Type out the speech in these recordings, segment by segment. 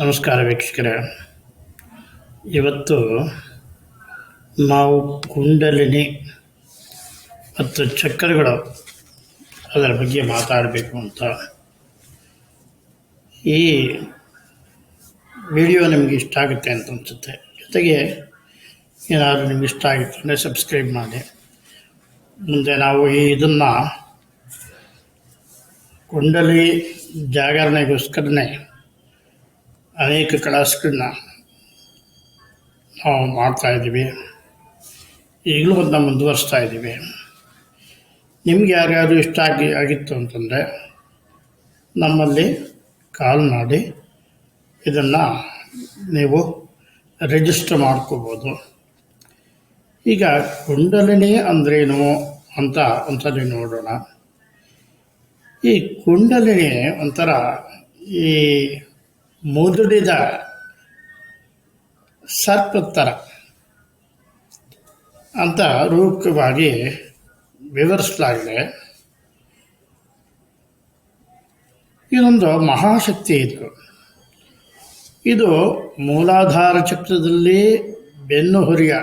ನಮಸ್ಕಾರ ವೀಕ್ಷಕರೇ. ಇವತ್ತು ನಾವು ಕುಂಡಲಿನಿ ಮತ್ತು ಚಕ್ರಗಳು ಅದರ ಬಗ್ಗೆ ಮಾತಾಡಬೇಕು ಅಂತ. ಈ ವಿಡಿಯೋ ನಿಮಗೆ ಇಷ್ಟ ಆಗುತ್ತೆ ಅಂತ ಅನಿಸುತ್ತೆ. ಜೊತೆಗೆ ಏನಾದರೂ ನಿಮ್ಗೆ ಇಷ್ಟ ಆಗಿತ್ತು ಅಂದರೆ ಸಬ್ಸ್ಕ್ರೈಬ್ ಮಾಡಿ. ಮುಂದೆ ನಾವು ಈ ಇದನ್ನು ಕುಂಡಲಿ ಜಾಗರಣೆಗೋಸ್ಕರನೇ ಅನೇಕ ಕ್ಲಾಸ್ಗಳನ್ನ ನಾವು ಮಾಡ್ತಾಯಿದ್ದೀವಿ ಈಗಲೂ ಅದನ್ನ ಮುಂದುವರಿಸ್ತಾ ಇದ್ದೀವಿ. ನಿಮ್ಗೆ ಯಾರ್ಯಾರು ಇಷ್ಟ ಆಗಿ ಆಗಿತ್ತು ಅಂತಂದರೆ ನಮ್ಮಲ್ಲಿ ಕಾಲ್ ಮಾಡಿ ಇದನ್ನು ನೀವು ರಿಜಿಸ್ಟರ್ ಮಾಡ್ಕೋಬೋದು. ಈಗ ಕುಂಡಲಿನಿ ಅಂದ್ರೇನು ಅಂತ ಒಂದ್ಸರಿ ನೋಡೋಣ. ಈ ಕುಂಡಲಿನಿ ಒಂಥರ ಈ ಮುದುಡಿದ ಸರ್ಪತ್ತರ ಅಂತ ರೂಪವಾಗಿ ವಿವರಿಸಲಾಗಿದೆ. ಇದೊಂದು ಮಹಾಶಕ್ತಿ ಇದು. ಇದು ಮೂಲಾಧಾರ ಚಕ್ರದಲ್ಲಿ ಬೆನ್ನು ಹುರಿಯ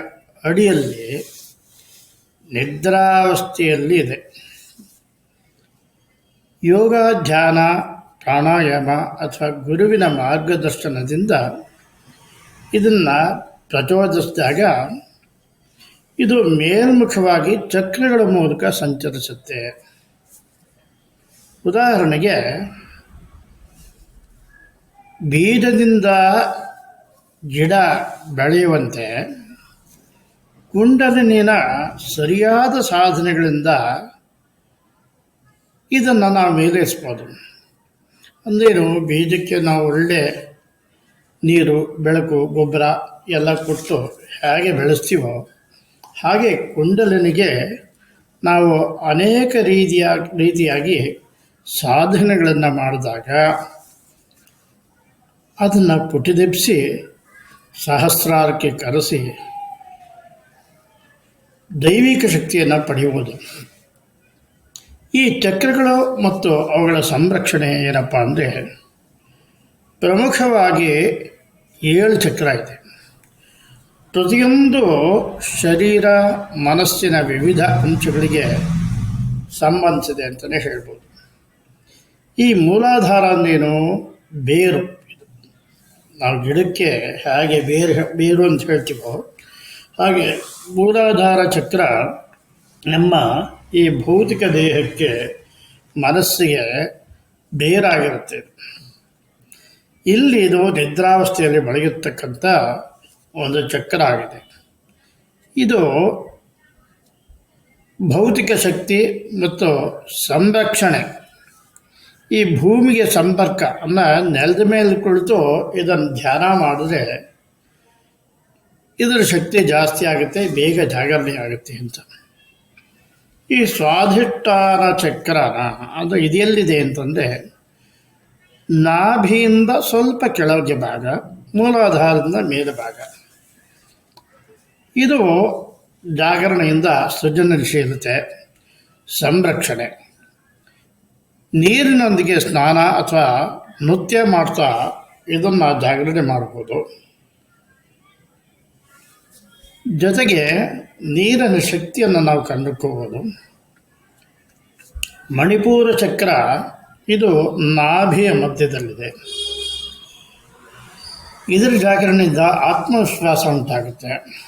ಅಡಿಯಲ್ಲಿ ನಿದ್ರಾವಸ್ಥೆಯಲ್ಲಿ ಇದೆ. ಯೋಗ, ಧ್ಯಾನ ಪ್ರಾಣಾಯಾಮ ಅಥವಾ ಗುರುವಿನ ಮಾರ್ಗದರ್ಶನದಿಂದ ಇದನ್ನು ಪ್ರಚೋದಿಸಿದಾಗ ಇದು ಮೇಲ್ಮುಖವಾಗಿ ಚಕ್ರಗಳ ಮೂಲಕ ಸಂಚರಿಸುತ್ತೆ. ಉದಾಹರಣೆಗೆ, ಬೀಜದಿಂದ ಗಿಡ ಬೆಳೆಯುವಂತೆ ಕುಂಡಲಿನ ಸರಿಯಾದ ಸಾಧನೆಗಳಿಂದ ಇದನ್ನು ನಾವು ಮೇಲೇರಿಸ್ಬೋದು. ಅಂದೇನು ಬೀಜಕ್ಕೆ ನಾವು ಒಳ್ಳೆ ನೀರು, ಬೆಳಕು, ಗೊಬ್ಬರ ಎಲ್ಲ ಕೊಟ್ಟು ಹೇಗೆ ಬೆಳೆಸ್ತೀವೋ ಹಾಗೆ ಕುಂಡಲನಿಗೆ ನಾವು ಅನೇಕ ರೀತಿಯ, ರೀತಿಯಾಗಿ ಸಾಧನೆಗಳನ್ನು ಮಾಡಿದಾಗ ಅದನ್ನು ಪುಟಿದೆಪ್ಸಿ ಸಹಸ್ರಾರಕ್ಕೆ ಕರೆಸಿ ದೈವಿಕ ಶಕ್ತಿಯನ್ನು ಪಡೆಯುವುದು. ಈ ಚಕ್ರಗಳು ಮತ್ತು ಅವುಗಳ ಸಂರಕ್ಷಣೆ ಏನಪ್ಪ ಅಂದರೆ ಪ್ರಮುಖವಾಗಿ ಏಳು ಚಕ್ರ ಇದೆ. ಪ್ರತಿಯೊಂದು ಶರೀರ, ಮನಸ್ಸಿನ ವಿವಿಧ ಅಂಶಗಳಿಗೆ ಸಂಬಂಧಿಸಿದೆ ಅಂತಲೇ ಹೇಳ್ಬೋದು. ಈ ಮೂಲಾಧಾರ ಅಂದೇನು ಬೇರು. ನಾವು ಗಿಡಕ್ಕೆ ಹೇಗೆ ಬೇರು ಬೇರು ಅಂತ ಹೇಳ್ತೀವೋ ಹಾಗೆ ಮೂಲಾಧಾರ ಚಕ್ರ ನಮ್ಮ ಈ ಭೌತಿಕ ದೇಹಕ್ಕೆ ಮನಸ್ಸಿಗೆ ಬೇರಾಗಿರುತ್ತೆ. ಇಲ್ಲಿ ಇದು ನಿದ್ರಾವಸ್ಥೆಯಲ್ಲಿ ಬೆಳೆಯತಕ್ಕಂಥ ಒಂದು ಚಕ್ರ ಆಗಿದೆ. ಇದು ಭೌತಿಕ ಶಕ್ತಿ ಮತ್ತು ಸಂರಕ್ಷಣೆ. ಈ ಭೂಮಿಗೆ ಸಂಪರ್ಕ ಅನ್ನು ನೆಲದ ಮೇಲೆ ಕುಳಿತು ಇದನ್ನು ಧ್ಯಾನ ಮಾಡಿದ್ರೆ ಇದರ ಶಕ್ತಿ ಜಾಸ್ತಿ ಆಗುತ್ತೆ, ಬೇಗ ಜಾಗರಣೆ ಆಗುತ್ತೆ ಅಂತ. ಈ ಸ್ವಾಧಿಷ್ಠಾನ ಚಕ್ರನ, ಅದು ಇದೆಲ್ಲಿದೆ ಅಂತಂದರೆ, ನಾಭಿಯಿಂದ ಸ್ವಲ್ಪ ಕೆಳಗೆ ಭಾಗ, ಮೂಲಾಧಾರದಿಂದ ಮೇಲುಭಾಗ ಇದು ಜಾಗರಣೆಯಿಂದ ಸೃಜನಶೀಲತೆ ಸಂರಕ್ಷಣೆ. ನೀರಿನೊಂದಿಗೆ ಸ್ನಾನ ಅಥವಾ ನೃತ್ಯ ಮಾಡ್ತಾ ಇದನ್ನು ಜಾಗರಣೆ ಮಾಡ್ಬೋದು. ಜೊತೆಗೆ ನೀರಿನ ಶಕ್ತಿಯನ್ನು ನಾವು ಕಂಡುಕೋಬೋದು ಮಣಿಪುರ ಚಕ್ರ, ಇದು ನಾಭಿಯ ಮಧ್ಯದಲ್ಲಿದೆ. ಇದರ ಜಾಗರಣೆಯಿಂದ ಆತ್ಮವಿಶ್ವಾಸ ಉಂಟಾಗುತ್ತೆ.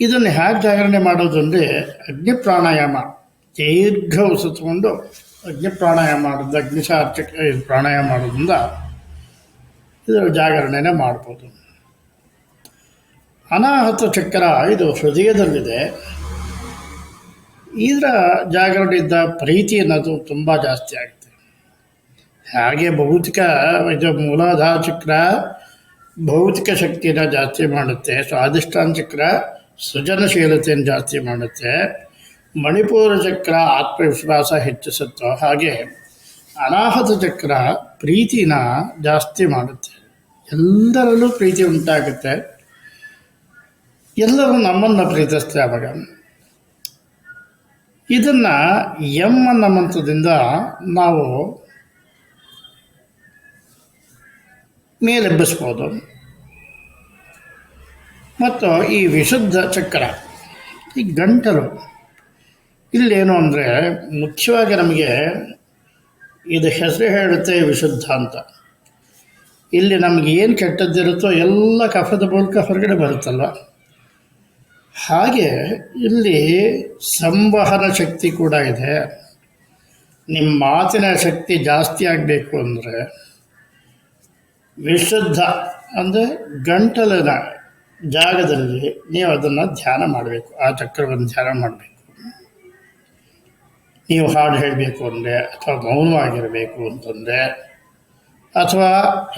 ಇದನ್ನು ಹೇಗೆ ಜಾಗರಣೆ ಮಾಡೋದು ಅಂದರೆ, ಅಗ್ನಿ ಪ್ರಾಣಾಯಾಮ, ದೀರ್ಘ ಉಸಿತುಕೊಂಡು ಅಗ್ನಿ ಪ್ರಾಣಾಯಾಮ ಮಾಡೋದು, ಅಗ್ನಿಶಾರ್ಚಕ ಪ್ರಾಣಾಯಾಮ ಮಾಡೋದ್ರಿಂದ ಇದರ ಜಾಗರಣೆನೇ ಮಾಡ್ಬೋದು. ಅನಾಹತ ಚಕ್ರ ಇದು ಹೃದಯದಲ್ಲಿದೆ. ಇದರ ಜಾಗರಣೆಯಿಂದ ಪ್ರೀತಿ ಅನ್ನೋದು ತುಂಬ ಜಾಸ್ತಿ ಆಗುತ್ತೆ. ಹಾಗೆ ಭೌತಿಕ ಇದು ಮೂಲಾಧಾರ ಚಕ್ರ ಭೌತಿಕ ಶಕ್ತಿಯನ್ನು ಜಾಸ್ತಿ ಮಾಡುತ್ತೆ. ಸ್ವಾಧಿಷ್ಠಾನ ಚಕ್ರ ಸೃಜನಶೀಲತೆಯನ್ನು ಜಾಸ್ತಿ ಮಾಡುತ್ತೆ. ಮಣಿಪುರ ಚಕ್ರ ಆತ್ಮವಿಶ್ವಾಸ ಹೆಚ್ಚಿಸುತ್ತೋ. ಹಾಗೆ ಅನಾಹತ ಚಕ್ರ ಪ್ರೀತಿನ ಜಾಸ್ತಿ ಮಾಡುತ್ತೆ. ಎಲ್ಲರಲ್ಲೂ ಪ್ರೀತಿ ಉಂಟಾಗುತ್ತೆ. ಎಲ್ಲರೂ ನಮ್ಮನ್ನು ಪ್ರೀತಿಸ್ತಾರೆ ಆವಾಗ ಇದನ್ನು ಎಂ ಅನ್ನೋ ಮಂತ್ರದಿಂದ ನಾವು ಮೇಲೆಬ್ಬಿಸ್ಬೋದು. ಮತ್ತು ಈ ವಿಶುದ್ಧ ಚಕ್ರ, ಈ ಗಂಟಲು, ಇಲ್ಲೇನು ಅಂದರೆ ಮುಖ್ಯವಾಗಿ ನಮಗೆ ಇದು ಹೆಸರು ಹೇಳುತ್ತೆ ವಿಶುದ್ಧ ಅಂತ. ಇಲ್ಲಿ ನಮಗೆ ಏನು ಕೆಟ್ಟದ್ದಿರುತ್ತೋ ಎಲ್ಲ ಕಫದ ಮೂಲಕ ಹೊರಗಡೆ ಬರುತ್ತಲ್ವ? ಹಾಗೆ ಇಲ್ಲಿ ಸಂವಹನ ಶಕ್ತಿ ಕೂಡ ಇದೆ. ನಿಮ್ಮ ಮಾತಿನ ಶಕ್ತಿ ಜಾಸ್ತಿ ಆಗಬೇಕು ಅಂದರೆ ವಿಶುದ್ಧ ಅಂದರೆ ಗಂಟಲಿನ ಜಾಗದಲ್ಲಿ ನೀವು ಅದನ್ನು ಧ್ಯಾನ ಮಾಡಬೇಕು, ಆ ಚಕ್ರವನ್ನು ಧ್ಯಾನ ಮಾಡಬೇಕು. ನೀವು ಹಾಡು ಹೇಳಬೇಕು ಅಂದರೆ ಅಥವಾ ಮೌನವಾಗಿರಬೇಕು ಅಂತಂದರೆ ಅಥವಾ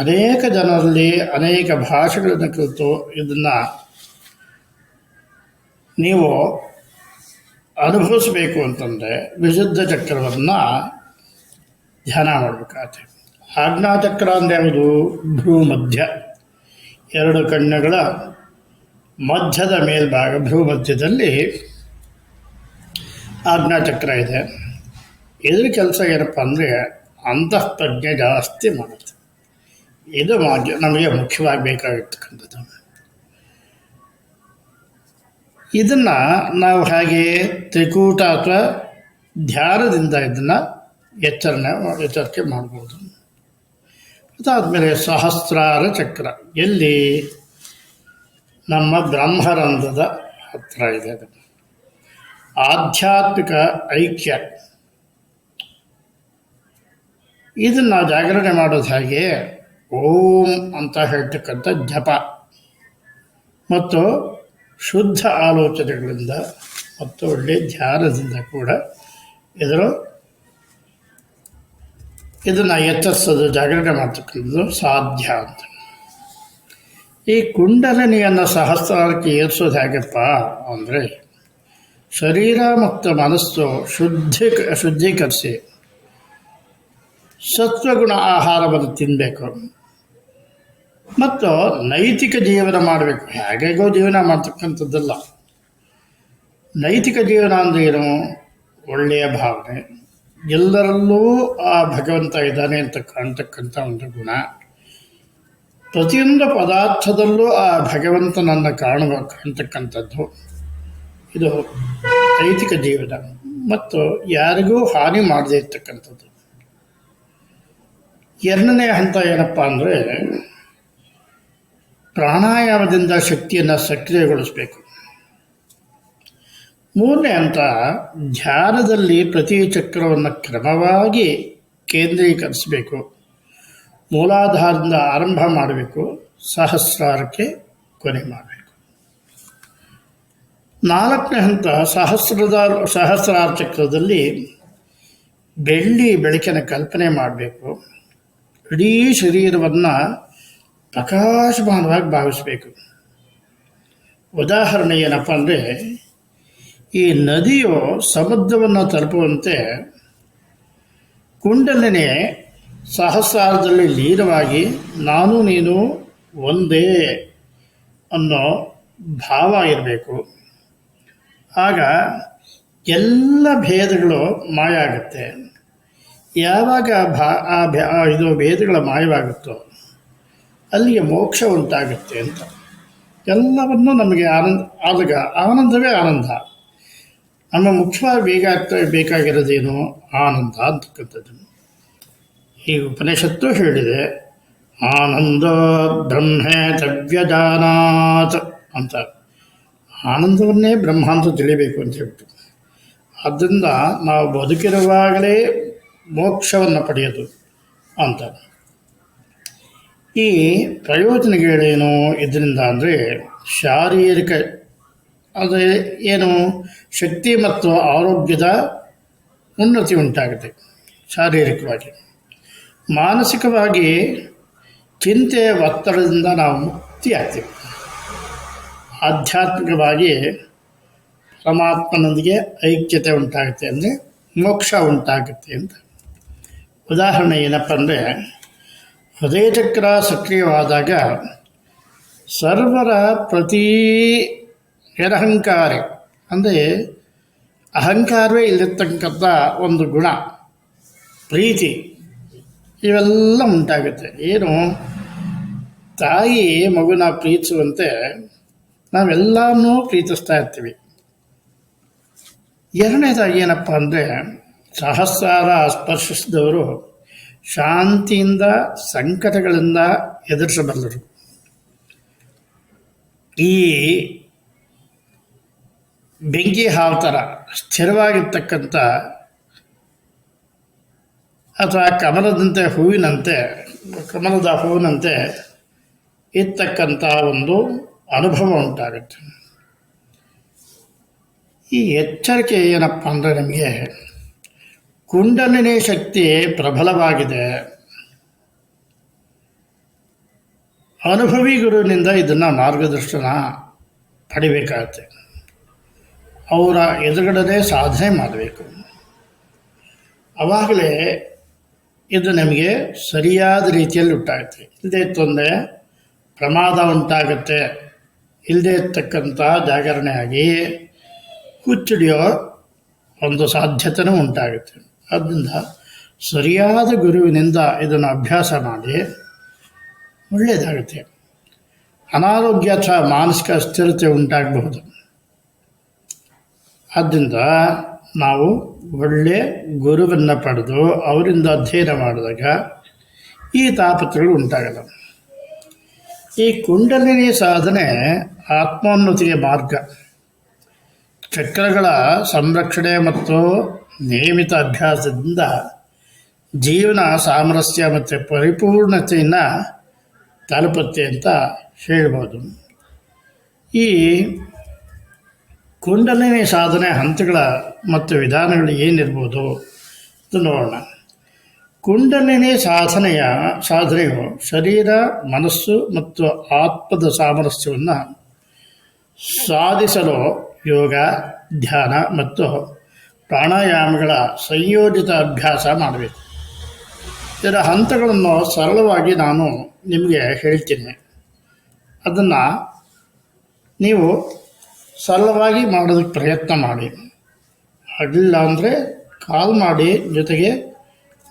ಅನೇಕ ಜನರಲ್ಲಿ ಅನೇಕ ಭಾಷೆಗಳನ್ನು ಕಲಿತು ಇದನ್ನು ನೀವು ಅನುಭವಿಸಬೇಕು ಅಂತಂದರೆ ವಿಶುದ್ಧ ಚಕ್ರವನ್ನು ಧ್ಯಾನ ಮಾಡಬೇಕಾಗತ್ತೆ. ಆಜ್ಞಾಚಕ್ರ ಅಂದರೆ ಯಾವುದು? ಭ್ರೂ ಮಧ್ಯ ಎರಡು ಕಣ್ಣುಗಳ ಮಧ್ಯದ ಮೇಲ್ಭಾಗ ಭ್ರೂ ಮಧ್ಯದಲ್ಲಿ ಆಜ್ಞಾಚಕ್ರ ಇದೆ. ಇದ್ರ ಕೆಲಸ ಏನಪ್ಪ ಅಂದರೆ ಅಂತಃಪ್ರಜ್ಞೆ ಜಾಸ್ತಿ ಮಾಡುತ್ತೆ. ಇದು ಮಾಧ್ಯ ನಮಗೆ ಮುಖ್ಯವಾಗಿ ಬೇಕಾಗಿರ್ತಕ್ಕಂಥದ್ದು ಇದನ್ನು ನಾವು ಹಾಗೆ ತ್ರಿಕೂಟ ಅಥವಾ ಧ್ಯಾನದಿಂದ ಇದನ್ನು ಎಚ್ಚರಣೆ ಎಚ್ಚರಿಕೆ ಮಾಡ್ಬೋದು. ಅದಾದಮೇಲೆ ಸಹಸ್ರಾರ ಚಕ್ರ. ಎಲ್ಲಿ? ನಮ್ಮ ಬ್ರಹ್ಮರಂಧ್ರದ ಹತ್ರ ಇದೆ ಅದು. ಆಧ್ಯಾತ್ಮಿಕ ಐಕ್ಯ. ಇದನ್ನು ಜಾಗರಣೆ ಮಾಡೋದು ಹಾಗೆ ಓಂ ಅಂತ ಹೇಳ್ತಕ್ಕಂಥ ಜಪ. ಮತ್ತು ಶುದ್ಧ ಆಲೋಚನೆಗಳಿಂದ ಮತ್ತು ಒಳ್ಳೆಯ ಧ್ಯಾನದಿಂದ ಕೂಡ ಇದರ ಇದನ್ನು ಎಚ್ಚರಿಸೋದು ಜಾಗರಣೆ ಮಾಡ್ತಕ್ಕಂಥದ್ದು ಸಾಧ್ಯ ಅಂತ. ಈ ಕುಂಡಲಿನಿಯನ್ನು ಸಹಸ್ರಾರಕ್ಕೆ ಏರಿಸೋದು ಹೇಗಪ್ಪ ಅಂದರೆ ಶರೀರ ಮತ್ತು ಮನಸ್ಸು ಶುದ್ಧಿ, ಶುದ್ಧೀಕರಿಸಿ ಸತ್ವಗುಣ ಆಹಾರವನ್ನು ತಿನ್ನಬೇಕು ಮತ್ತು ನೈತಿಕ ಜೀವನ ಮಾಡಬೇಕು. ಹೇಗೆಗೋ ಜೀವನ ಮಾಡ್ತಕ್ಕಂಥದ್ದಲ್ಲ. ನೈತಿಕ ಜೀವನ ಅಂದರೆ ಏನು? ಒಳ್ಳೆಯ ಭಾವನೆ. ಎಲ್ಲರಲ್ಲೂ ಆ ಭಗವಂತ ಇದ್ದಾನೆ ಅಂತ ಕಾಣ್ತಕ್ಕಂಥ ಒಂದು ಗುಣ. ಪ್ರತಿಯೊಂದು ಪದಾರ್ಥದಲ್ಲೂ ಆ ಭಗವಂತನನ್ನು ಕಾಣುವ, ಕಾಣ್ತಕ್ಕಂಥದ್ದು. ಇದು ನೈತಿಕ ಜೀವನ. ಮತ್ತು ಯಾರಿಗೂ ಹಾನಿ ಮಾಡದೇ ಇರ್ತಕ್ಕಂಥದ್ದು. ಎರಡನೇ ಹಂತ ಏನಪ್ಪ ಅಂದರೆ ಪ್ರಾಣಾಯಾಮದಿಂದ ಶಕ್ತಿಯನ್ನು ಸಕ್ರಿಯಗೊಳಿಸಬೇಕು. ಮೂರನೇ ಹಂತ, ಧ್ಯಾನದಲ್ಲಿ ಪ್ರತಿ ಚಕ್ರವನ್ನು ಕ್ರಮವಾಗಿ ಕೇಂದ್ರೀಕರಿಸಬೇಕು. ಮೂಲಾಧಾರದಿಂದ ಆರಂಭ ಮಾಡಬೇಕು, ಸಹಸ್ರಾರಕ್ಕೆ ಕೊನೆ ಮಾಡಬೇಕು. ನಾಲ್ಕನೇ ಹಂತ, ಸಹಸ್ರದ ಸಹಸ್ರಾರ ಚಕ್ರದಲ್ಲಿ ಬೆಳ್ಳಿ ಬೆಳಕಿನ ಕಲ್ಪನೆ ಮಾಡಬೇಕು. ಇಡೀ ಶರೀರವನ್ನು ಪ್ರಕಾಶಮಾನವಾಗಿ ಭಾವಿಸಬೇಕು. ಉದಾಹರಣೆ ಏನಪ್ಪ ಅಂದರೆ, ಈ ನದಿಯು ಸಮುದ್ರವನ್ನು ತಲುಪುವಂತೆ ಕುಂಡಲಿನೇ ಸಹಸ್ರಾರದಲ್ಲಿ ಲೀನವಾಗಿ ನಾನು ನೀನು ಒಂದೇ ಅನ್ನೋ ಭಾವ ಇರಬೇಕು. ಆಗ ಎಲ್ಲ ಭೇದಗಳು ಮಾಯ ಆಗುತ್ತೆ ಯಾವಾಗ ಭಾ ಆ ಇದು ಭೇದಗಳ ಮಾಯವಾಗುತ್ತೋ ಅಲ್ಲಿಗೆ ಮೋಕ್ಷ ಉಂಟಾಗುತ್ತೆ ಅಂತ. ಎಲ್ಲವನ್ನೂ ನಮಗೆ ಆನಂದ, ಆದಾಗ ಆನಂದವೇ ಆನಂದ. ನಮ್ಮ ಮುಖ್ಯವಾಗಿ ಬೇಕಾಗ್ತಾ ಬೇಕಾಗಿರೋದೇನು ಆನಂದ ಅಂತಕ್ಕಂಥದ್ದು. ಈ ಉಪನಿಷತ್ತು ಹೇಳಿದೆ, ಆನಂದ ಬ್ರಹ್ಮೇ ತವ್ಯಜಾನಾತ್ ಅಂತ. ಆನಂದವನ್ನೇ ಬ್ರಹ್ಮ ಅಂತ ತಿಳಿಬೇಕು ಅಂತ ಹೇಳ್ಬಿಟ್ಟು. ಆದ್ದರಿಂದ ನಾವು ಬದುಕಿರುವಾಗಲೇ ಮೋಕ್ಷವನ್ನು ಪಡೆಯೋದು ಅಂತ. ಈ ಪ್ರಯೋಜನಗಳೇನು ಇದರಿಂದ ಅಂದರೆ ಶಾರೀರಿಕ ಅಂದರೆ ಏನು ಶಕ್ತಿ ಮತ್ತು ಆರೋಗ್ಯದ ಉನ್ನತಿ ಉಂಟಾಗುತ್ತೆ ಶಾರೀರಿಕವಾಗಿ. ಮಾನಸಿಕವಾಗಿ ಚಿಂತೆ, ಒತ್ತಡದಿಂದ ನಾವು ಮುಕ್ತಿಯಾಗ್ತೀವಿ ಆಧ್ಯಾತ್ಮಿಕವಾಗಿ ಪರಮಾತ್ಮನೊಂದಿಗೆ ಐಕ್ಯತೆ ಉಂಟಾಗುತ್ತೆ ಅಂದರೆ ಮೋಕ್ಷ ಉಂಟಾಗುತ್ತೆ ಅಂತ. ಉದಾಹರಣೆ ಏನಪ್ಪ ಅಂದರೆ ಹೃದಯ ಚಕ್ರ ಸಕ್ರಿಯವಾದಾಗ ಸರ್ವರ ಪ್ರತಿ ನಿರಹಂಕಾರಿ, ಅಂದರೆ ಅಹಂಕಾರವೇ ಇಲ್ಲಿರ್ತಕ್ಕಂಥ ಒಂದು ಗುಣ, ಪ್ರೀತಿ, ಇವೆಲ್ಲ ಉಂಟಾಗುತ್ತೆ. ಏನು? ತಾಯಿ ಮಗುನ ಪ್ರೀತಿಸುವಂತೆ ನಾವೆಲ್ಲನೂ ಪ್ರೀತಿಸ್ತಾ ಇರ್ತೀವಿ. ಎರಡನೇದಾಗಿ ಏನಪ್ಪ ಅಂದರೆ ಸಹಸ್ರಾರ ಸ್ಪರ್ಶಿಸಿದವರು ಶಾಂತಿಯಿಂದ ಸಂಕಟಗಳಿಂದ ಎದುರಿಸಬಲ್ಲರು. ಈ ಬೆಂಕಿ ಹಾವು ಥರ ಸ್ಥಿರವಾಗಿರ್ತಕ್ಕಂಥ ಅಥವಾ ಕಮಲದಂತೆ ಹೂವಿನಂತೆ, ಕಮಲದ ಹೂವಿನಂತೆ ಇರ್ತಕ್ಕಂಥ ಒಂದು ಅನುಭವ ಉಂಟಾಗುತ್ತೆ. ಈ ಎಚ್ಚರಿಕೆ ಏನಪ್ಪ ಅಂದರೆ ನಮಗೆ ಕುಂಡಲಿನಿ ಶಕ್ತಿ ಪ್ರಬಲವಾಗಿದೆ. ಅನುಭವಿ ಗುರುವಿನಿಂದ ಇದನ್ನು ಮಾರ್ಗದರ್ಶನ ಪಡಿಬೇಕಾಗತ್ತೆ. ಅವರ ಎದುರುಗಡೆ ಸಾಧನೆ ಮಾಡಬೇಕು. ಅವಾಗಲೇ ಇದು ನಮಗೆ ಸರಿಯಾದ ರೀತಿಯಲ್ಲಿ ಉಂಟಾಗುತ್ತೆ ಇಲ್ಲದೆ ತೊಂದರೆ, ಪ್ರಮಾದ ಉಂಟಾಗುತ್ತೆ. ಇಲ್ಲದೆ ಇರ್ತಕ್ಕಂಥ ಜಾಗರಣೆಯಾಗಿ ಹುಚ್ಚಿಡಿಯೋ ಒಂದು ಸಾಧ್ಯತೆಯೂ ಉಂಟಾಗುತ್ತೆ. ಆದ್ದರಿಂದ ಸರಿಯಾದ ಗುರುವಿನಿಂದ ಇದನ್ನು ಅಭ್ಯಾಸ ಮಾಡಿ ಒಳ್ಳೆಯದಾಗುತ್ತೆ. ಅನಾರೋಗ್ಯ ಅಥವಾ ಮಾನಸಿಕ ಅಸ್ಥಿರತೆ ಉಂಟಾಗಬಹುದು. ಆದ್ದರಿಂದ ನಾವು ಒಳ್ಳೆಯ ಗುರುವನ್ನು ಪಡೆದು ಅವರಿಂದ ಅಧ್ಯಯನ ಮಾಡಿದಾಗ ಈ ತಾಪತ್ರಗಳು ಉಂಟಾಗಲ್ಲ. ಈ ಕುಂಡಲಿನಿ ಸಾಧನೆ ಆತ್ಮೋನ್ನತಿಗೆ ಮಾರ್ಗ. ಚಕ್ರಗಳ ಸಂರಕ್ಷಣೆ ಮತ್ತು ನಿಯಮಿತ ಅಭ್ಯಾಸದಿಂದ ಜೀವನ ಸಾಮರಸ್ಯ ಮತ್ತು ಪರಿಪೂರ್ಣತೆಯನ್ನು ತಲುಪುತ್ತೆ ಅಂತ ಹೇಳ್ಬೋದು. ಈ ಕುಂಡಲಿನಿ ಸಾಧನೆ ಹಂತಗಳ ಮತ್ತು ವಿಧಾನಗಳು ಏನಿರ್ಬೋದು ಅಂತ ನೋಡೋಣ. ಕುಂಡಲಿನಿ ಸಾಧನೆಯ ಸಾಧನೆಯು ಶರೀರ, ಮನಸ್ಸು ಮತ್ತು ಆತ್ಮದ ಸಾಮರಸ್ಯವನ್ನು ಸಾಧಿಸಲು ಯೋಗ, ಧ್ಯಾನ ಮತ್ತು ಪ್ರಾಣಾಯಾಮಗಳ ಸಂಯೋಜಿತ ಅಭ್ಯಾಸ ಮಾಡಬೇಕು. ಇದರ ಹಂತಗಳನ್ನು ಸರಳವಾಗಿ ನಾನು ನಿಮಗೆ ಹೇಳ್ತೀನಿ. ಅದನ್ನು ನೀವು ಸರಳವಾಗಿ ಮಾಡೋದಕ್ಕೆ ಪ್ರಯತ್ನ ಮಾಡಿ. ಆಗಲಿಲ್ಲ ಅಂದರೆ ಕಾಲ್ ಮಾಡಿ ಜೊತೆಗೆ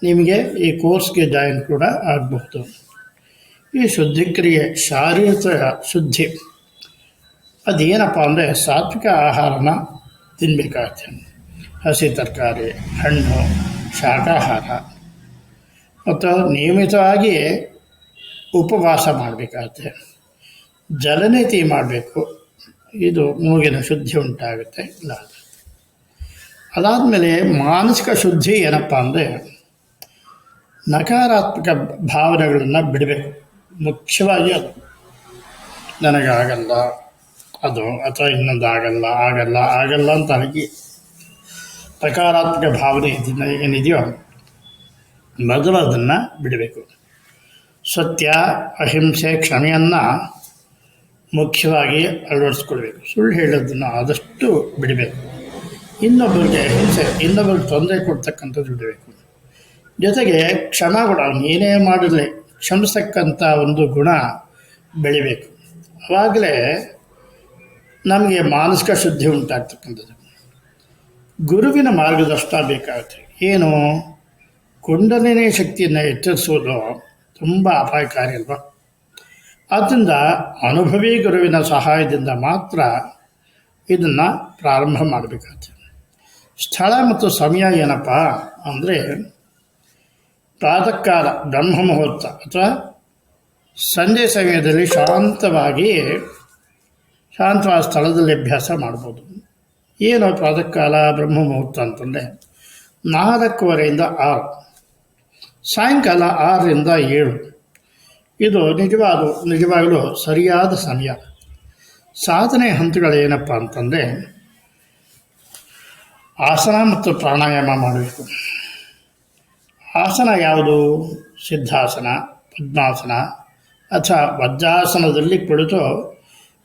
ನಿಮಗೆ ಈ ಕೋರ್ಸ್ಗೆ ಜಾಯಿನ್ ಕೂಡ ಆಗಬಹುದು. ಈ ಶುದ್ಧಿಕ್ರಿಯೆ ಶಾರೀರಿಕ ಶುದ್ಧಿ. ಅದೇನಪ್ಪ ಅಂದರೆ ಸಾತ್ವಿಕ ಆಹಾರನ ತಿನ್ನಬೇಕಾಗತ್ತೆ ಹಸಿ ತರಕಾರಿ, ಹಣ್ಣು, ಶಾಖಾಹಾರ. ಮತ್ತು ನಿಯಮಿತವಾಗಿ ಉಪವಾಸ ಮಾಡಬೇಕಾಗತ್ತೆ. ಜಲನೀತಿ ಮಾಡಬೇಕು. ಇದು ಮೂಗಿನ ಶುದ್ಧಿ ಉಂಟಾಗುತ್ತೆ, ಇಲ್ಲ ಅದಾದಮೇಲೆ ಮಾನಸಿಕ ಶುದ್ಧಿ ಏನಪ್ಪ ಅಂದರೆ ನಕಾರಾತ್ಮಕ ಭಾವನೆಗಳನ್ನು ಬಿಡಬೇಕು. ಮುಖ್ಯವಾಗಿ ಅದು. ನನಗಾಗಲ್ಲ, ಅದು, ಅಥವಾ ಇನ್ನೊಂದು ಆಗಲ್ಲ ಆಗಲ್ಲ ಆಗಲ್ಲ ಅಂತ ನನಗೆ ನಕಾರಾತ್ಮಕ ಭಾವನೆ ಇದನ್ನು ಏನಿದೆಯೋ ಮೊದಲು ಅದನ್ನು ಬಿಡಬೇಕು. ಸತ್ಯ, ಅಹಿಂಸೆ, ಕ್ಷಮೆಯನ್ನು ಮುಖ್ಯವಾಗಿ ಅಳವಡಿಸ್ಕೊಳ್ಬೇಕು. ಸುಳ್ಳು ಹೇಳೋದನ್ನು ಆದಷ್ಟು ಬಿಡಬೇಕು. ಇನ್ನೊಬ್ಬರಿಗೆ ಅಹಿಂಸೆ, ಇನ್ನೊಬ್ಬರಿಗೆ ತೊಂದರೆ ಕೊಡ್ತಕ್ಕಂಥದ್ದು ಬಿಡಬೇಕು. ಜೊತೆಗೆ ಕ್ಷಮ ಕೂಡ ಏನೇ ಮಾಡಿರಲಿ ಕ್ಷಮಿಸ್ತಕ್ಕಂಥ ಒಂದು ಗುಣ ಬೆಳಿಬೇಕು. ಆವಾಗಲೇ ನಮಗೆ ಮಾನಸಿಕ ಶುದ್ಧಿ ಉಂಟಾಗ್ತಕ್ಕಂಥದ್ದು. ಗುರುವಿನ ಮಾರ್ಗದರ್ಶನ ಬೇಕಾಗುತ್ತೆ. ಏನು? ಕುಂಡಲಿನಿ ಶಕ್ತಿಯನ್ನು ಎಚ್ಚರಿಸೋದು ತುಂಬ ಅಪಾಯಕಾರಿ ಅಲ್ವಾ? ಆದ್ದರಿಂದ ಅನುಭವಿ ಗುರುವಿನ ಸಹಾಯದಿಂದ ಮಾತ್ರ ಇದನ್ನು ಪ್ರಾರಂಭ ಮಾಡಬೇಕಾಗ್ತದೆ ಸ್ಥಳ ಮತ್ತು ಸಮಯ ಏನಪ್ಪ ಅಂದರೆ ಪ್ರಾತಃಕಾಲ, ಬ್ರಹ್ಮ ಮುಹೂರ್ತ ಅಥವಾ ಸಂಜೆ ಸಮಯದಲ್ಲಿ ಶಾಂತವಾಗಿ, ಶಾಂತವಾದ ಸ್ಥಳದಲ್ಲಿ ಅಭ್ಯಾಸ ಮಾಡ್ಬೋದು. ಏನು ಪ್ರಾತಃಕಾಲ ಬ್ರಹ್ಮ ಮುಹೂರ್ತ ಅಂತಂದರೆ ನಾಲ್ಕೂವರೆಯಿಂದ ಆರು, ಸಾಯಂಕಾಲ ಆರರಿಂದ ಏಳು. ಇದು ನಿಜವಾದ, ನಿಜವಾಗಲೂ ಸರಿಯಾದ ಸಮಯ. ಸಾಧನೆ ಹಂತಗಳೇನಪ್ಪ ಅಂತಂದರೆ ಆಸನ ಮತ್ತು ಪ್ರಾಣಾಯಾಮ ಮಾಡಬೇಕು. ಆಸನ ಯಾವುದು? ಸಿದ್ಧಾಸನ, ಪದ್ಮಾಸನ ಅಥವಾ ವಜ್ರಾಸನದಲ್ಲಿ ಕುಳಿತು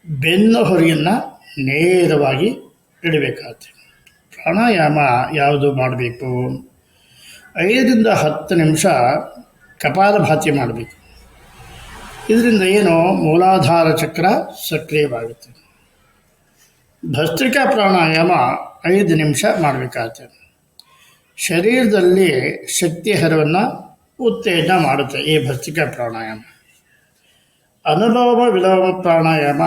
ಬೆನ್ನು ಹೊರಿಯನ್ನು ನೇರವಾಗಿ ಇಡಬೇಕಾಗುತ್ತೆ ಪ್ರಾಣಾಯಾಮ ಯಾವುದು ಮಾಡಬೇಕು? ಐದರಿಂದ ಹತ್ತು ನಿಮಿಷ ಕಪಾಲಭಾತಿ ಮಾಡಬೇಕು. ಇದರಿಂದ ಏನು? ಮೂಲಾಧಾರ ಚಕ್ರ ಸಕ್ರಿಯವಾಗುತ್ತೆ. ಭಸ್ತ್ರಿಕಾ ಪ್ರಾಣಾಯಾಮ ಐದು ನಿಮಿಷ ಮಾಡಬೇಕಾಗುತ್ತೆ. ಶರೀರದಲ್ಲಿ ಶಕ್ತಿ ಹರವನ್ನು ಉತ್ತೇಜನ ಮಾಡುತ್ತೆ ಈ ಭಸ್ತ್ರಿಕಾ ಪ್ರಾಣಾಯಾಮ. ಅನುಲೋಮ ವಿಲೋಮ ಪ್ರಾಣಾಯಾಮ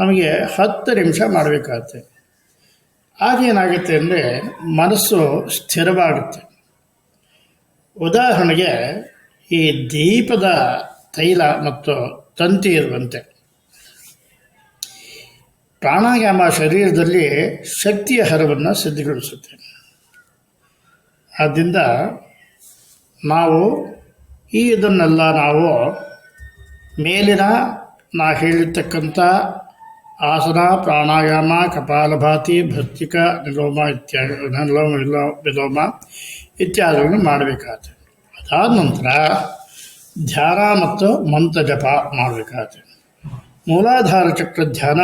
ನಮಗೆ ಹತ್ತು ನಿಮಿಷ ಮಾಡಬೇಕಾಗುತ್ತೆ. ಆಗೇನಾಗುತ್ತೆ ಅಂದರೆ ಮನಸ್ಸು ಸ್ಥಿರವಾಗುತ್ತೆ. ಉದಾಹರಣೆಗೆ ಈ ದೀಪದ ತೈಲ ಮತ್ತು ತಂತಿ ಇರುವಂತೆ. ಪ್ರಾಣಾಯಾಮ ಶರೀರದಲ್ಲಿ ಶಕ್ತಿಯ ಹರವನ್ನು ಸಿದ್ಧಗೊಳಿಸುತ್ತೆ. ಆದ್ದರಿಂದ ನಾವು ಈ ಇದನ್ನೆಲ್ಲ ನಾವು ಮೇಲಿನ ನಾ ಹೇಳಿರ್ತಕ್ಕಂಥ ಆಸನ ಪ್ರಾಣಾಯಾಮ, ಕಪಾಲಭಾತಿ ಭಸ್ತಿಕ ನಿಲೋಮ ಇತ್ಯಾದಿ ನಿಲೋಮ ವಿಲೋ ವಿಲೋಮ ಇತ್ಯಾದಿಗಳನ್ನು ಮಾಡಬೇಕಾಗುತ್ತೆ. ಅದಾದ ನಂತರ ಧ್ಯಾನ ಮತ್ತು ಮಂತ್ರ ಜಪ ಮಾಡಬೇಕಾಗುತ್ತೆ. ಮೂಲಾಧಾರ ಚಕ್ರ ಧ್ಯಾನ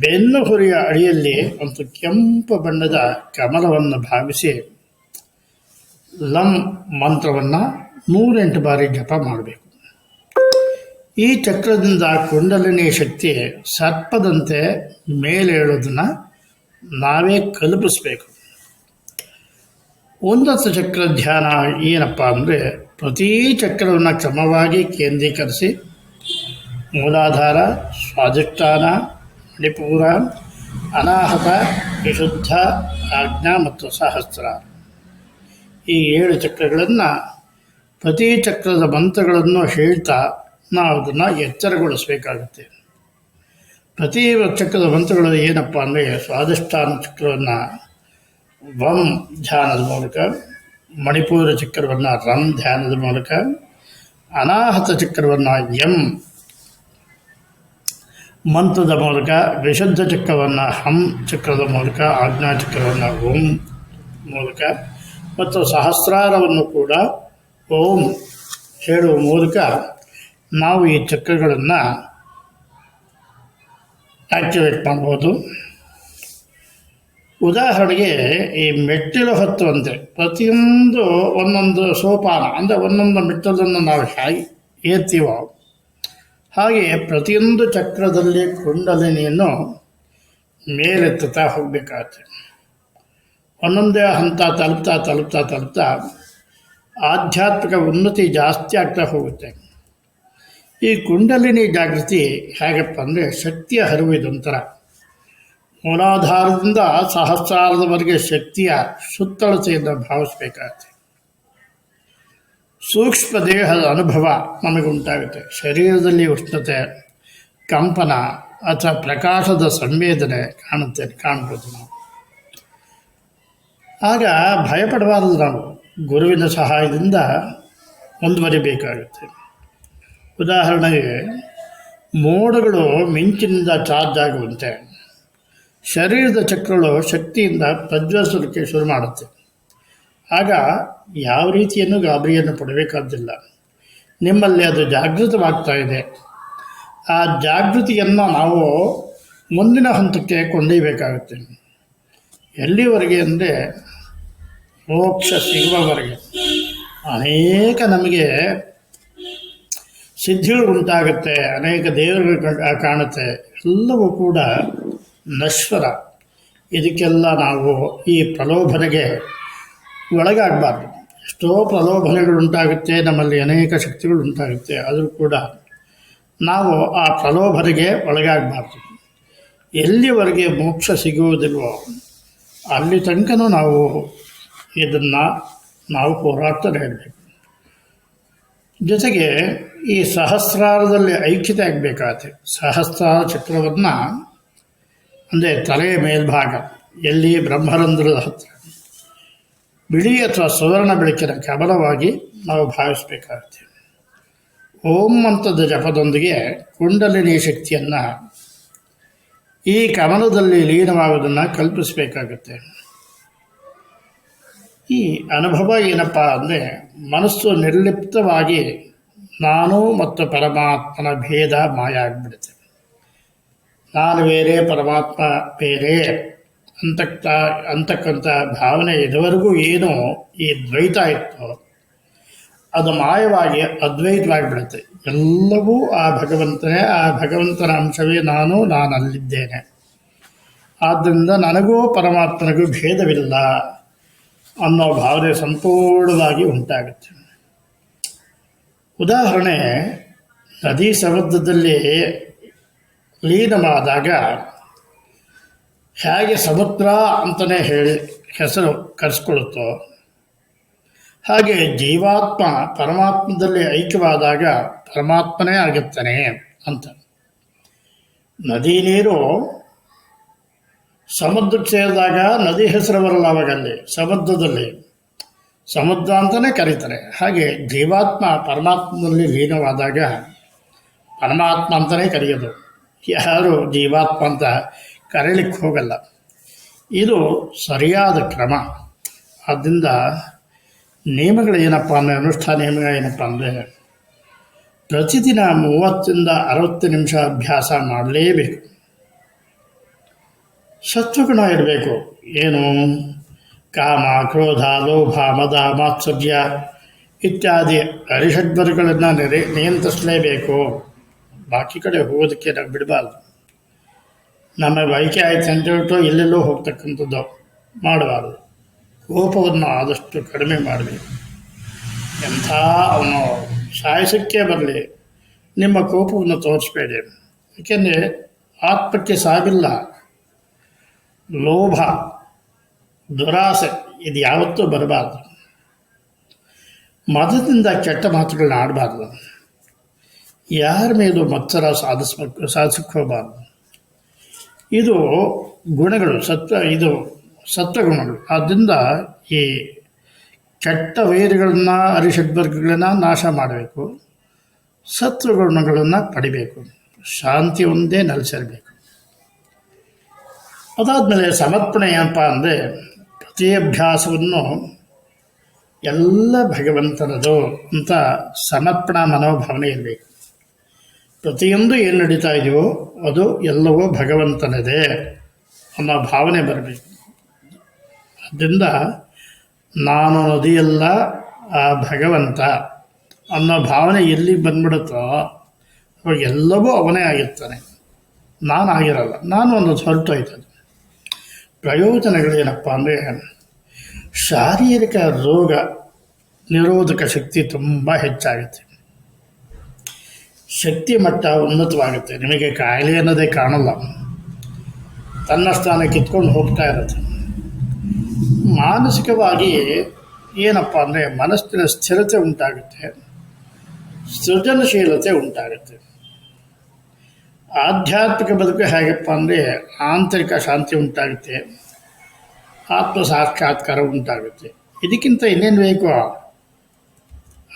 ಬೆನ್ನು ಹುರಿಯ ಅಡಿಯಲ್ಲಿ ಒಂದು ಕೆಂಪು ಬಣ್ಣದ ಕಮಲವನ್ನು ಭಾವಿಸಿ ಲಂ ಮಂತ್ರವನ್ನು ನೂರೆಂಟು ಬಾರಿ ಜಪ ಮಾಡಬೇಕು. ಈ ಚಕ್ರದಿಂದ ಕುಂಡಲಿನಿ ಶಕ್ತಿ ಸರ್ಪದಂತೆ ಮೇಲೇಳೋದನ್ನು ನಾವೇ ಕಲ್ಪಿಸ್ಬೇಕು ಒಂದತ್ತು ಚಕ್ರ ಧ್ಯಾನ ಏನಪ್ಪ ಅಂದರೆ ಪ್ರತಿ ಚಕ್ರವನ್ನು ಕ್ರಮವಾಗಿ ಕೇಂದ್ರೀಕರಿಸಿ ಮೂಲಾಧಾರ, ಸ್ವಾಧಿಷ್ಠಾನ, ಮಣಿಪೂರ, ಅನಾಹತ, ವಿಶುದ್ಧ, ಆಜ್ಞಾ ಮತ್ತು ಸಹಸ್ರ. ಈ ಏಳು ಚಕ್ರಗಳನ್ನು ಪ್ರತಿ ಚಕ್ರದ ಮಂತ್ರಗಳನ್ನು ಹೇಳ್ತಾ ನಾವು ಅದನ್ನು ಎಚ್ಚರಗೊಳಿಸಬೇಕಾಗುತ್ತೆ. ಪ್ರತಿ ಚಕ್ರದ ಮಂತ್ರಗಳು ಏನಪ್ಪ ಅಂದರೆ ಸ್ವಾಧಿಷ್ಠಾನ ಚಕ್ರವನ್ನು ವಂ ಧ್ಯಾನದ ಮೂಲಕ, ಮಣಿಪೂರ ಚಕ್ರವನ್ನು ರಂ ಧ್ಯಾನದ ಮೂಲಕ, ಅನಾಹತ ಚಕ್ರವನ್ನು ಎಂ ಮಂತ್ರದ ಮೂಲಕ, ವಿಶುದ್ಧ ಚಕ್ರವನ್ನು ಹಂ ಚಕ್ರದ ಮೂಲಕ, ಆಜ್ಞಾ ಚಕ್ರವನ್ನು ಓಂ ಮೂಲಕ, ಮತ್ತು ಸಹಸ್ರಾರವನ್ನು ಕೂಡ ಓಂ ಹೇಳುವ ಮೂಲಕ ನಾವು ಈ ಚಕ್ರಗಳನ್ನು ಆಕ್ಟಿವೇಟ್ ಮಾಡ್ಬೋದು. ಉದಾಹರಣೆಗೆ ಈ ಮೆಟ್ಟಿಲು ಹತ್ತುವಂತೆ ಪ್ರತಿಯೊಂದು ಒಂದೊಂದು ಸೋಪಾನ, ಅಂದರೆ ಒಂದೊಂದು ಮೆಟ್ಟಲನ್ನು ನಾವು ಹೇಗೆ ಏರ್ತೀವೋ, ಹಾಗೆ ಪ್ರತಿಯೊಂದು ಚಕ್ರದಲ್ಲಿ ಕುಂಡಲಿನಿಯನ್ನು ಮೇಲೆತ್ತುತ್ತಾ ಹೋಗಬೇಕಾಗುತ್ತೆ. ಒಂದೊಂದೇ ಹಂತ ತಲುಪ್ತಾ ತಲುಪ್ತಾ ತಲುಪ್ತಾ ಆಧ್ಯಾತ್ಮಿಕ ಉನ್ನತಿ ಜಾಸ್ತಿ ಆಗ್ತಾ ಹೋಗುತ್ತೆ. ಈ ಕುಂಡಲಿನಿ ಜಾಗೃತಿ ಹೇಗಪ್ಪ ಅಂದರೆ ಶಕ್ತಿಯ ಹರಿವು ಇದೊಂಥರ ಮೂಲಾಧಾರದಿಂದ ಸಹಸ್ರಾರದವರೆಗೆ ಶಕ್ತಿಯ ಸುತ್ತಳತೆಯಿಂದ ಭಾವಿಸಬೇಕಾಗುತ್ತೆ. ಸೂಕ್ಷ್ಮ ದೇಹದ ಅನುಭವ ನಮಗುಂಟಾಗುತ್ತೆ. ಶರೀರದಲ್ಲಿ ಉಷ್ಣತೆ, ಕಂಪನ ಅಥವಾ ಪ್ರಕಾಶದ ಸಂವೇದನೆ ಕಾಣುತ್ತೆ, ಕಾಣ್ಬೋದು ನಾವು. ಆಗ ಭಯಪಡಬಾರದು ನಾವು. ಗುರುವಿನ ಸಹಾಯದಿಂದ ಮುಂದುವರಿಬೇಕಾಗುತ್ತೆ. ಉದಾಹರಣೆಗೆ, ಮೋಡಗಳು ಮಿಂಚಿನಿಂದ ಚಾರ್ಜ್ ಆಗುವಂತೆ, ಶರೀರದ ಚಕ್ರಗಳು ಶಕ್ತಿಯಿಂದ ಪ್ರಜ್ವಲಿಸಲಿಕ್ಕೆ ಶುರು ಮಾಡುತ್ತೆ. ಆಗ ಯಾವ ರೀತಿಯನ್ನು ಗಾಬರಿಯನ್ನು ಪಡಬೇಕಾದ್ದಿಲ್ಲ. ನಿಮ್ಮಲ್ಲಿ ಅದು ಜಾಗೃತವಾಗ್ತಾ ಇದೆ. ಆ ಜಾಗೃತಿಯನ್ನು ನಾವು ಮುಂದಿನ ಹಂತಕ್ಕೆ ಕೊಂಡೊಯ್ಯಬೇಕಾಗುತ್ತೆ. ಎಲ್ಲಿವರೆಗೆ ಅಂದರೆ, ಮೋಕ್ಷ ಸಿಗುವವರೆಗೆ. ಅನೇಕ ನಮಗೆ ಸಿದ್ಧಿಗಳು ಉಂಟಾಗುತ್ತೆ, ಅನೇಕ ದೇವರುಗಳು ಕಾಣುತ್ತೆ. ಎಲ್ಲವೂ ಕೂಡ ನಶ್ವರ. ಇದಕ್ಕೆಲ್ಲ ನಾವು ಈ ಪ್ರಲೋಭನೆಗೆ ಒಳಗಾಗಬಾರ್ದು. ಎಷ್ಟೋ ಪ್ರಲೋಭನೆಗಳು ಉಂಟಾಗುತ್ತೆ, ನಮ್ಮಲ್ಲಿ ಅನೇಕ ಶಕ್ತಿಗಳು ಉಂಟಾಗುತ್ತೆ. ಆದರೂ ಕೂಡ ನಾವು ಆ ಪ್ರಲೋಭನೆಗೆ ಒಳಗಾಗಬಾರ್ದು. ಎಲ್ಲಿವರೆಗೆ ಮೋಕ್ಷ ಸಿಗುವುದಿಲ್ವೋ, ಅಲ್ಲಿ ತನಕನೂ ನಾವು ಇದನ್ನು ನಾವು ಹೋರಾಡ್ತಾನೆ ಇರಬೇಕು. ಜೊತೆಗೆ ಈ ಸಹಸ್ರಾರದಲ್ಲಿ ಐಕ್ಯತೆ ಆಗಬೇಕಾಗತ್ತೆ. ಸಹಸ್ರಾರ ಚಕ್ರವನ್ನು ಅಂದರೆ ತಲೆಯ ಮೇಲ್ಭಾಗ, ಎಲ್ಲಿ ಬ್ರಹ್ಮರಂಧ್ರದ ಹತ್ರ. ಬಿಳಿ ಅಥವಾ ಸುವರ್ಣ ಬೆಳಕಿನ ಕಮಲವಾಗಿ ನಾವು ಭಾವಿಸಬೇಕಾಗುತ್ತೆ. ಓಂ ಮಂತ್ರದ ಜಪದೊಂದಿಗೆ ಕುಂಡಲಿನಿ ಶಕ್ತಿಯನ್ನು ಈ ಕಮಲದಲ್ಲಿ ಲೀನವಾಗುವುದನ್ನು ಕಲ್ಪಿಸಬೇಕಾಗುತ್ತೆ. ಈ ಅನುಭವ ಏನಪ್ಪ ಅಂದರೆ ಮನಸ್ಸು ನಿರ್ಲಿಪ್ತವಾಗಿ ನಾನು ಮತ್ತು ಪರಮಾತ್ಮನ ಭೇದ ಮಾಯ ಆಗಿಬಿಡುತ್ತೆ ನಾನು ಬೇರೆ, ಪರಮಾತ್ಮ ಬೇರೆ ಅಂತಕ್ಕ ಅಂತಕ್ಕಂಥ ಭಾವನೆ ಇದುವರೆಗೂ ಏನು ಈ ದ್ವೈತ ಇತ್ತು, ಅದು ಮಾಯವಾಗಿ ಅದ್ವೈತವಾಗಿಬಿಡುತ್ತೆ. ಎಲ್ಲವೂ ಆ ಭಗವಂತನೇ, ಆ ಭಗವಂತನ ಅಂಶವೇ ನಾನು ನಾನು ಅಲ್ಲಿದ್ದೇನೆ ಆದ್ದರಿಂದ ನನಗೂ ಪರಮಾತ್ಮನಿಗೂ ಭೇದವಿಲ್ಲ ಅನ್ನೋ ಭಾವನೆ ಸಂಪೂರ್ಣವಾಗಿ ಉಂಟಾಗುತ್ತೆ. ಉದಾಹರಣೆ, ನದಿ ಸಮುದ್ರದಲ್ಲಿ ಲೀನವಾದಾಗ ಹೇಗೆ ಸಮುದ್ರ ಅಂತಲೇ ಹೇಳಿ ಹೆಸರು ಕರೆಸ್ಕೊಳ್ಳುತ್ತೋ, ಹಾಗೆ ಜೀವಾತ್ಮ ಪರಮಾತ್ಮದಲ್ಲಿ ಐಕ್ಯವಾದಾಗ ಪರಮಾತ್ಮನೇ ಆಗುತ್ತಾನೆ ಅಂತ. ನದಿ ನೀರು ಸಮುದ್ರಕ್ಕೆ ಸೇರಿದಾಗ ನದಿ ಹೆಸರು ಬರಲ್ಲ ಅವಾಗಲ್ಲಿ, ಸಮುದ್ರದಲ್ಲಿ. ಸಮುದ್ರ ಅಂತಲೇ ಕರೀತಾರೆ. ಹಾಗೆ ಜೀವಾತ್ಮ ಪರಮಾತ್ಮನಲ್ಲಿ ಲೀನವಾದಾಗ ಪರಮಾತ್ಮ ಅಂತಲೇ ಕರೆಯೋದು. ಯಾರು ಜೀವಾತ್ಮ ಅಂತ ಕರೀಲಿಕ್ಕೆ ಹೋಗಲ್ಲ. ಇದು ಸರಿಯಾದ ಕ್ರಮ. ಆದ್ದರಿಂದ ನಿಯಮಗಳು ಏನಪ್ಪ ಅಂದರೆ, ಅನುಷ್ಠಾನ ನಿಯಮಗಳು ಏನಪ್ಪ ಅಂದರೆ, ಪ್ರತಿದಿನ ಮೂವತ್ತರಿಂದ ಅರವತ್ತು ನಿಮಿಷ ಅಭ್ಯಾಸ ಮಾಡಲೇಬೇಕು. ಸತ್ವಗುಣ ಇರಬೇಕು. ಏನು? ಕಾಮ ಕ್ರೋಧ ಲೋಭ ಮದ ಮಾತ್ಸರ್ಯ ಇತ್ಯಾದಿ ಅರಿಷಡ್ವರ್ಗಳನ್ನು ನಿರಿ, ನಿಯಂತ್ರಿಸಲೇಬೇಕು. ಬಾಕಿ ಕಡೆ ಹೋಗೋದಕ್ಕೆ ನಾವು ಬಿಡಬಾರ್ದು. ನಮ್ಮ ಬಯಕೆ ಆಯ್ತು ಅಂತ ಹೇಳ್ಬಿಟ್ಟು ಎಲ್ಲೆಲ್ಲೋ ಹೋಗ್ತಕ್ಕಂಥದ್ದು ಮಾಡಬಾರ್ದು ಕೋಪವನ್ನು ಆದಷ್ಟು ಕಡಿಮೆ ಮಾಡಬೇಕು. ಎಂಥ ಅವನು ಸಾಯಿಸಕ್ಕೆ ಬರಲಿ, ನಿಮ್ಮ ಕೋಪವನ್ನು ತೋರಿಸ್ಬೇಡಿ. ಏಕೆಂದರೆ ಆತ್ಮಕ್ಕೆ ಸಾವಿಲ್ಲ, ಲೋಭ. ದುರಾಸೆ ಇದು ಯಾವತ್ತೂ ಬರಬಾರ್ದು. ಮತದಿಂದ ಕೆಟ್ಟ ಮಾತುಗಳನ್ನ ಆಡಬಾರ್ದು. ಯಾರ ಮೇಲೂ ಮತ್ಸರ ಸಾಧಿಸ್ಬೇಕು ಸಾಧಿಸಕ್ಕೆ ಹೋಗಬಾರ್ದು ಇದು ಗುಣಗಳು, ಸತ್ವ, ಇದು ಸತ್ವಗುಣಗಳು ಆದ್ದರಿಂದ ಈ ಕೆಟ್ಟ ವೈರಿಗಳನ್ನು ಅರಿಷಡ್ವರ್ಗಗಳನ್ನ ನಾಶ ಮಾಡಬೇಕು. ಸತ್ವಗುಣಗಳನ್ನು ಪಡಿಬೇಕು. ಶಾಂತಿ ಒಂದೇ ನೆಲೆಸಿರಬೇಕು. ಅದಾದಮೇಲೆ ಸಮರ್ಪಣೆ ಏನಪ್ಪ ಅಂದರೆ ಪ್ರತಿ ಅಭ್ಯಾಸವನ್ನು ಎಲ್ಲ ಭಗವಂತನದು ಅಂತ ಸಮರ್ಪಣ ಮನೋಭಾವನೆ ಇರಬೇಕು. ಪ್ರತಿಯೊಂದು ಏನು ನಡೀತಾ ಇದೆಯೋ ಅದು ಎಲ್ಲವೂ ಭಗವಂತನದೇ ಅನ್ನೋ ಭಾವನೆ ಬರಬೇಕು. ಆದ್ದರಿಂದ ನಾನು ನದಿಯಲ್ಲ ಆ ಭಗವಂತ ಅನ್ನೋ ಭಾವನೆ ಎಲ್ಲಿ ಬಂದ್ಬಿಡುತ್ತೋ ಅವಾಗ ಎಲ್ಲವೂ ಅವನೇ ಆಗಿರ್ತಾನೆ. ನಾನು ಆಗಿರಲ್ಲ ನಾನು ಒಂದು ಹೊರಟೋಯ್ತದೆ ಪ್ರಯೋಜನಗಳೇನಪ್ಪ ಅಂದರೆ, ಶಾರೀರಿಕ ರೋಗ ನಿರೋಧಕ ಶಕ್ತಿ ತುಂಬ ಹೆಚ್ಚಾಗುತ್ತೆ. ಶಕ್ತಿ ಮಟ್ಟ ಉನ್ನತವಾಗುತ್ತೆ. ನಿಮಗೆ ಕಾಯಿಲೆ ಅನ್ನೋದೇ ಕಾಣಲ್ಲ. ತನ್ನ ಸ್ಥಾನ ಕಿತ್ಕೊಂಡು ಹೋಗ್ತಾ ಇರುತ್ತೆ. ಮಾನಸಿಕವಾಗಿ ಏನಪ್ಪ ಅಂದರೆ ಮನಸ್ಸಿನ ಸ್ಥಿರತೆ ಉಂಟಾಗುತ್ತೆ. ಸೃಜನಶೀಲತೆ ಉಂಟಾಗುತ್ತೆ. ಆಧ್ಯಾತ್ಮಿಕ ಬದುಕು ಹೇಗಪ್ಪ ಅಂದರೆ ಆಂತರಿಕ ಶಾಂತಿ ಉಂಟಾಗುತ್ತೆ ಆತ್ಮ ಸಾಕ್ಷಾತ್ಕಾರ ಉಂಟಾಗುತ್ತೆ. ಇದಕ್ಕಿಂತ ಇನ್ನೇನು ಬೇಕು?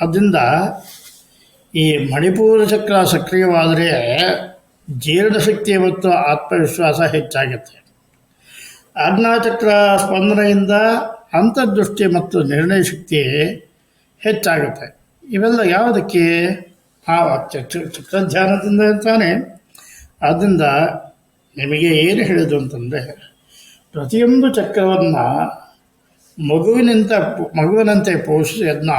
ಅದರಿಂದ ಈ ಮಣಿಪೂರ ಚಕ್ರ ಸಕ್ರಿಯವಾದರೆ ಜೀರ್ಣಶಕ್ತಿ ಮತ್ತು ಆತ್ಮವಿಶ್ವಾಸ ಹೆಚ್ಚಾಗುತ್ತೆ. ಆಜ್ಞಾಚಕ್ರ ಸ್ಪಂದನೆಯಿಂದ ಅಂತರ್ದೃಷ್ಟಿ ಮತ್ತು ನಿರ್ಣಯ ಶಕ್ತಿ ಹೆಚ್ಚಾಗುತ್ತೆ. ಇವೆಲ್ಲ ಯಾವುದಕ್ಕೆ? ಆ ಚಕ್ರ ಚಕ್ರ ತಾನೆ ತಾನೇ ಆದ್ದರಿಂದ ನಿಮಗೆ ಏನು ಹೇಳೋದು ಅಂತಂದರೆ, ಪ್ರತಿಯೊಂದು ಚಕ್ರವನ್ನು ಮಗುವಿನಿಂದ ಮಗುವಿನಂತೆ ಪೋಷಿಸಿ ಅದನ್ನ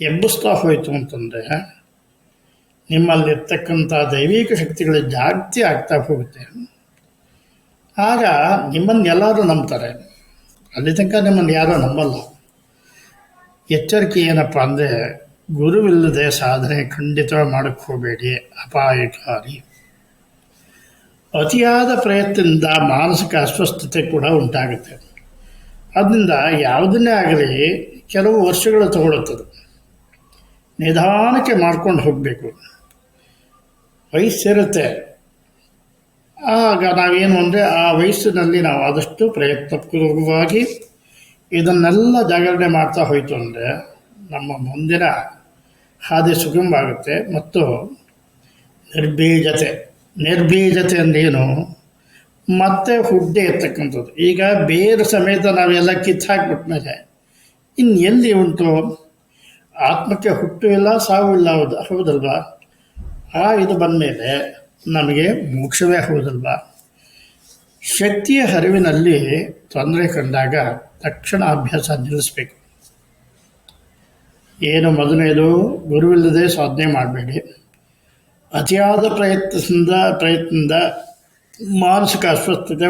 ಎಬ್ಬಿಸ್ತಾ ಹೋಯಿತು ಅಂತಂದರೆ, ನಿಮ್ಮಲ್ಲಿರ್ತಕ್ಕಂಥ ದೈವಿಕ ಶಕ್ತಿಗಳು ಜಾಸ್ತಿ ಆಗ್ತಾ ಹೋಗುತ್ತೆ. ಆಗ ನಿಮ್ಮನ್ನು ಎಲ್ಲರೂ ನಂಬ್ತಾರೆ. ಅಲ್ಲಿ ತನಕ ನಿಮ್ಮನ್ನು ಯಾರೂ ನಂಬಲ್ಲ. ಎಚ್ಚರಿಕೆ ಏನಪ್ಪ ಅಂದರೆ, ಗುರುವಿಲ್ಲದೆ ಸಾಧನೆ ಖಂಡಿತ ಮಾಡಕ್ಕೆ ಹೋಗಬೇಡಿ, ಅಪಾಯಕಾರಿ. ಅತಿಯಾದ ಪ್ರಯತ್ನದಿಂದ ಮಾನಸಿಕ ಅಸ್ವಸ್ಥತೆ ಕೂಡ ಉಂಟಾಗುತ್ತೆ. ಅದರಿಂದ ಯಾವುದನ್ನೇ ಆಗಲಿ ಕೆಲವು ವರ್ಷಗಳು ತಗೊಳುತ್ತದೆ ನಿಧಾನಕ್ಕೆ ಮಾಡ್ಕೊಂಡು ಹೋಗಬೇಕು. ವಯಸ್ಸಿರುತ್ತೆ ಆಗ ನಾವೇನು ಅಂದರೆ ಆ ವಯಸ್ಸಿನಲ್ಲಿ ನಾವು ಆದಷ್ಟು ಪ್ರಯತ್ನಪೂರ್ವಕವಾಗಿ ಇದನ್ನೆಲ್ಲ ಜಾಗರಣೆ ಮಾಡ್ತಾ ಹೋಯಿತು ಅಂದರೆ ನಮ್ಮ ಮುಂದಿನ ಹಾದಿ ಸುಗಮವಾಗುತ್ತೆ ಮತ್ತು ನಿರ್ಬೀಜತೆ ನಿರ್ಬೀಜತೆ ಅಂದೇನು ಮತ್ತೆ ಹುಡ್ಡೆ ಇರ್ತಕ್ಕಂಥದ್ದು ಈಗ ಬೇರೆ ಸಮೇತ ನಾವೆಲ್ಲ ಕಿತ್ತು ಹಾಕ್ಬಿಟ್ಮೇಲೆ ಇನ್ನು ಎಲ್ಲಿ ಉಂಟು? ಆತ್ಮಕ್ಕೆ ಹುಟ್ಟು ಇಲ್ಲ, ಸಾವು ಇಲ್ಲ, ಹೌದು, ಹೌದಲ್ವಾ? ಆ ಇದು ಬಂದಮೇಲೆ ನಮಗೆ ಮೋಕ್ಷವೇ ಹೌದಲ್ವಾ? ಶಕ್ತಿಯ ಹರಿವಿನಲ್ಲಿ ತೊಂದರೆ ಕಂಡಾಗ ತಕ್ಷಣ ಅಭ್ಯಾಸ ನಿಲ್ಲಿಸ್ಬೇಕು. ಏನು ಮೊದಲನೇದು, ಗುರುವಿಲ್ಲದೆ ಸಾಧನೆ ಮಾಡಬೇಡಿ. ಅತಿಯಾದ ಪ್ರಯತ್ನದಿಂದ ಪ್ರಯತ್ನದಿಂದ ಮಾನಸಿಕ ಅಸ್ವಸ್ಥತೆ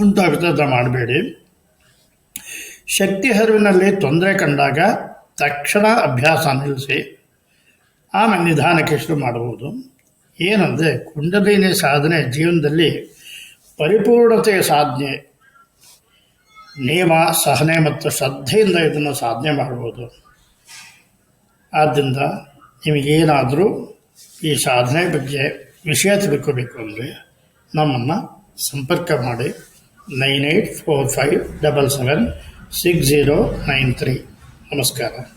ಉಂಟಾಗ್ತದೆ ಮಾಡಬೇಡಿ. ಶಕ್ತಿ ಹರಿವಿನಲ್ಲಿ ತೊಂದರೆ ಕಂಡಾಗ ತಕ್ಷಣ ಅಭ್ಯಾಸ ನಿಲ್ಲಿಸಿ, ಆಮೇಲೆ ನಿಧಾನಕ್ಕೆ ಶುರು ಮಾಡಬಹುದು. ಏನಂದರೆ, ಕುಂಡಲಿನಿ ಸಾಧನೆ ಜೀವನದಲ್ಲಿ ಪರಿಪೂರ್ಣತೆಯ ಸಾಧನೆ. ನಿಯಮ, ಸಹನೆ ಮತ್ತು ಶ್ರದ್ಧೆಯಿಂದ ಇದನ್ನು ಸಾಧನೆ ಮಾಡ್ಬೋದು ಆದ್ದರಿಂದ ನಿಮಗೇನಾದರೂ ಈ ಸಾಧನೆ ಬಗ್ಗೆ ವಿಷಯ ತಿಳ್ಕೋಬೇಕು ಅಂದರೆ ನಮ್ಮನ್ನು ಸಂಪರ್ಕ ಮಾಡಿ nine eight four five double seven six zero nine three. ನಮಸ್ಕಾರ.